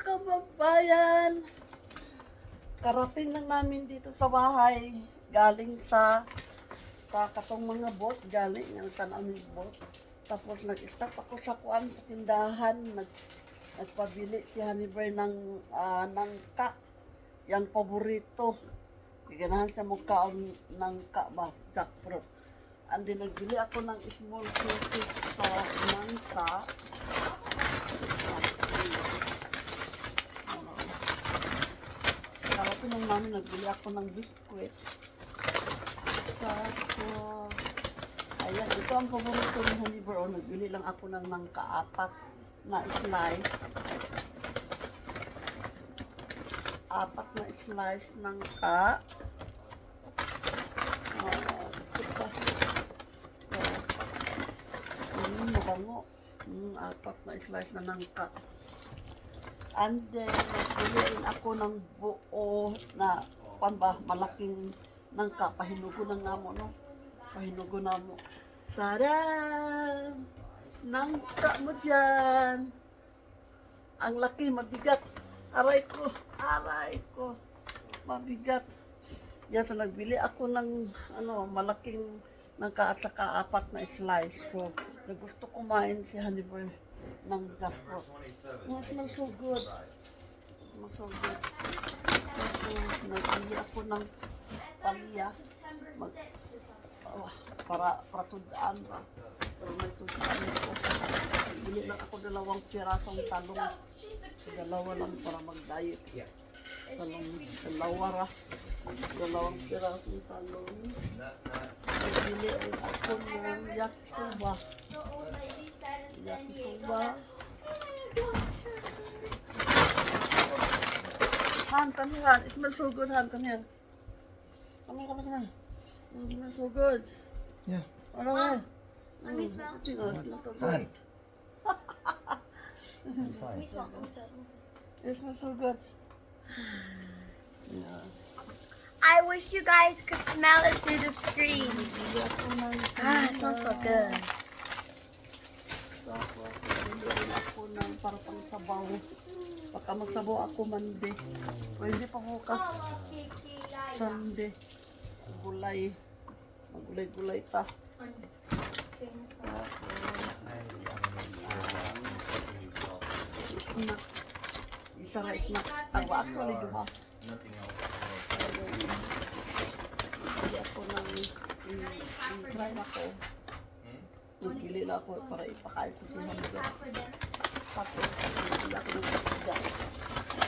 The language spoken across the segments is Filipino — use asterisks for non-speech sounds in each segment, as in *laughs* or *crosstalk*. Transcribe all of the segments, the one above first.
kababayan! Karating lang namin dito sa bahay. Galing sa sa katong mga boat, galing ang tanaming boat. Tapos nag-stop ako sa kuan sa tindahan, nag nagpabili si Haniber ng ah, nangka. Yang paborito. Ganahan sa mukha ng ka ba, jackfruit. Andi nagbili ako ng small pieces sa nangka. Karating lang namin, nagbili ako ng biskwit. Tapos, ayan, ito ang paborito ni Honey Bro. Nagbili lang ako ng ng kaapat na slice. Apat na slice ng ka. Ito pa. Oh. Mm, mabango. Mm, apat na slice na ng ka. And then, nagbili ako ng buo na, pan ba, malaking nangka. Pahinugo ng namo, no? Pahinugo namo. Tada! Nangka mo dyan! Ang laki, mabigat. Aray ko, aray ko. Mabigat. Yan, so nagbili ako ng ano, malaking nangka at saka apat na slice. So, nagusto kumain si Hannibal ng jackpot. It smells so good. Smells so good. Tapos, nagbili ako ng palya. Mag, oh, para, para tudaan ba? Pero may tudaan ko. Bili lang ako dalawang pirasong talong. Dalawa lang para mag-diet. Talong, dalawa ra. Dalawang pirasong talong. Rin ako ng yakisoba. Yakisoba. Han, come here, Han. It smells so good, Han. Come here. Come here, come here, come here. It smells so good. Yeah. Ano ba? Let me smell. It smells so good. Han. It's fine. Let me smell. Let me smell. It smells so good. Yeah. I wish you guys could smell it through the screen. Bili ako ng Ah, it smells so good. Ng para pang sabaw. Baka magsabaw ako Monday. Hindi pa bukas. Sunday. Gulay. Magulay-gulay ta. Snack. Isa na snack. Ang actually, di ba? Bili ako ng try ako. Nagbili lang ako para ipakain ko si Haniga. Bili ako ng kasiga.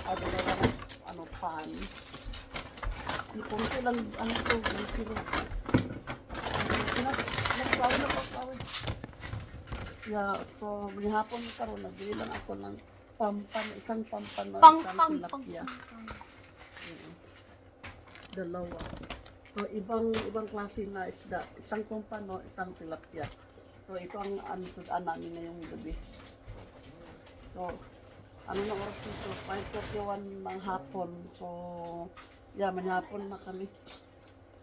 Ano na lang, ano, pan. Ipon lang, ano to, bili ko. Nagsawi na pagsawi. Yeah, to, hapon karon ako ng pampan, isang pampan Pang, isang pang, tilapia. Oo. Dalawa. So, ibang ibang klase na isda. Isang kumpano, isang tilapia. So, ito ang ano tudaan namin ngayong gabi. So, ano na oras dito? 5.31 ng hapon. So, yeah, manhapon na kami.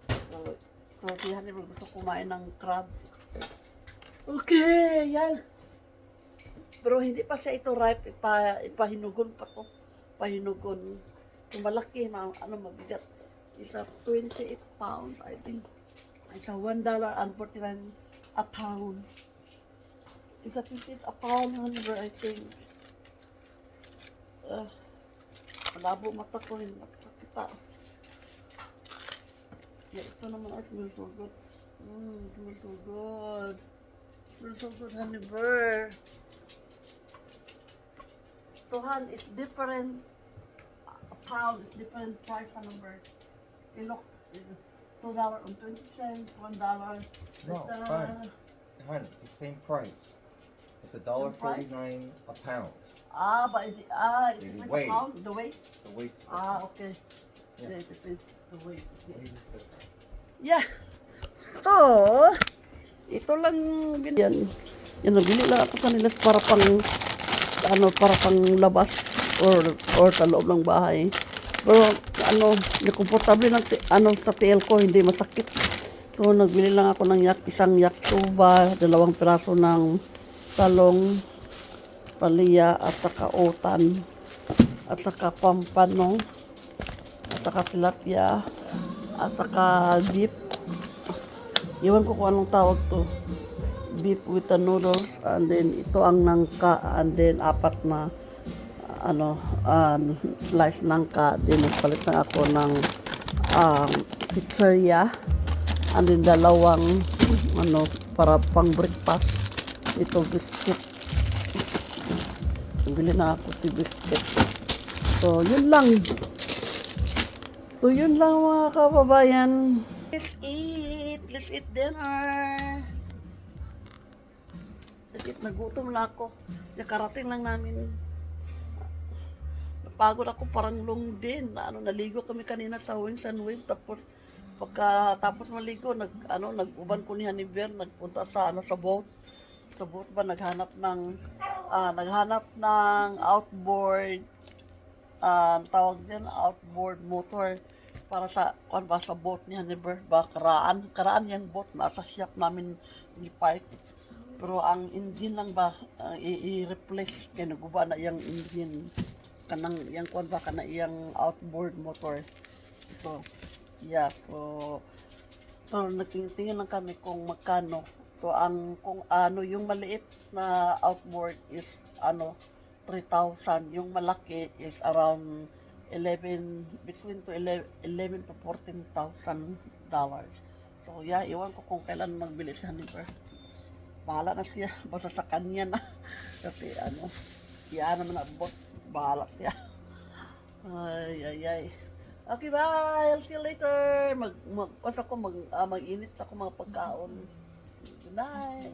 So, so si Hannibal gusto kumain ng crab. Okay, yan. Pero hindi pa siya ito ripe, ipa, ipahinugon pa to. Pahinugon. Kung malaki, ma, ano mabigat. Isa 28 pounds, I think. Isa 1 dollar and 49 a pound. Isa 58 a pound, 100, I think. Uh, malabo mata ko rin, nakakita. Yeah, ito naman, it smells so good. Mmm, it smells so good. It smells so good, honey bear. So, Han, it's different. A pound is different price, honey bear. You look, two dollar and twenty cents, one dollar. No, fine. Hun, the same price. It's a dollar price? forty-nine a pound. Ah, but it, ah, it The depends weight. on the weight. The weight's Ah, okay. Yeah. Yeah, it depends the weight. Different. Yeah. So, ito lang bin- yan. Nabili lang ako kanila para pang ano, para pang labas or or sa loob ng bahay. Pero ano, hindi komportable ng ano sa tiil ko, hindi masakit. So, nagbili lang ako ng yak, isang yakisoba, dalawang piraso ng talong, palya at saka at saka pampano, at saka tilapia, at saka beef. Iwan ko kung anong tawag to. Beef with the noodles, and then ito ang nangka, and then apat na ano, um, slice nangka. Then nagpalit na ako ng um, chicheria, and then dalawang ano, para pang breakfast. Ito biscuit. Bili na ako si biscuit. So, yun lang. So, yun lang mga kababayan. Let's eat. Let's eat dinner. Let's eat. Nagutom na ako. Nakarating lang namin. Napagod ako parang long din. Ano, naligo kami kanina sa Wings and Wave. Tapos, pagka tapos maligo, nag, ano, nag-uban ko ni Haniber, nagpunta sa, ano, sa boat. Sa boat ba, naghanap ng, ah, naghanap ng outboard um, tawag din outboard motor para sa kuan ba sa boat ni Haniber ba karaan. Karaan yung boat nasa shop namin ni park. Pero ang engine lang ba uh, i-replace kay naguba na yung engine. Kanang yang kuan ba kana iyang outboard motor. Ito yeah so so nagtingin lang kami kung magkano to ang kung ano yung maliit na outboard is ano 3,000 yung malaki is around 11 between to 11, 11 to 14,000 dollars. So yeah iwan ko kung kailan magbili si Haniper bahala na siya. *laughs* Basta sa kanya na. *laughs* Kasi ano iya naman abot bahala siya. *laughs* Ay ay ay. Okay bye. I'll see you later. Mag mag ako mag ah, mag-init sa ako mga pagkaon night